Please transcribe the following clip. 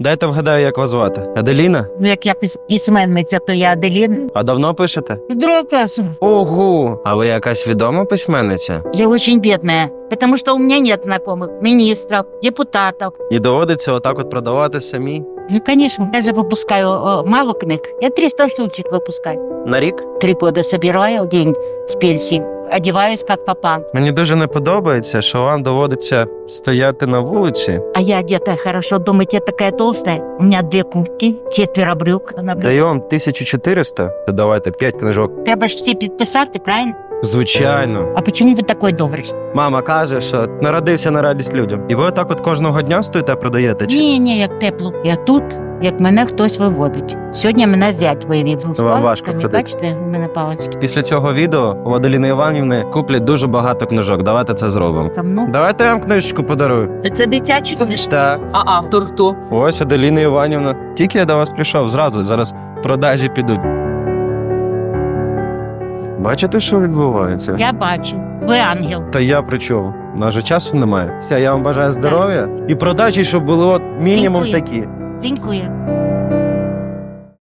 Дайте вгадаю, як вас звати. Аделіна? Ну, як я пис- письменниця, то я Аделін. А давно пишете? Здорово, класу. Ого! А ви якась відома письменниця? Я очень бедная, потому что у меня нет знакомых министров, депутатов. І доводиться отак от продавати самі Ну, конечно, я же выпускаю о, мало книг. Я 300 штучек выпускаю. на рік? Три года собираю день с пенсии. Одеваюсь как попа. Мені дуже не подобається, що вам доводиться стояти на вулиці. А я одетая хорошо. Думаете, я такая толстая? У меня две куртки, четверо брюк. на брюк. Даю вам 1400, то давайте 5 книжок. Треба ж всі підписати, правильно? Звичайно. А почему ви такой добрий? Мама каже, що народився на радість людям. І ви отак от кожного дня стоїте, продаєте? Чи? Ні, ні, як тепло. Я тут, як мене хтось виводить. Сьогодні мене зять вивів. З Вам важко паличками. ходити. Бачите, у мене палички. Після цього відео у Аделіни Іванівни куплять дуже багато книжок. Давайте це зробимо. Там, ну, Давайте я вам книжечку подарую. Це дитячі книжки. Так. А автор хто? Ось Аделіна Іванівна. Тільки я до вас прийшов зразу, зараз продажі підуть. Бачите, що відбувається? я бачу. Ви ангел. Та я при чому? Нас же часу немає. Все, я вам бажаю здоров'я і продачі, щоб було от мінімум Дякую. такі. Дякую.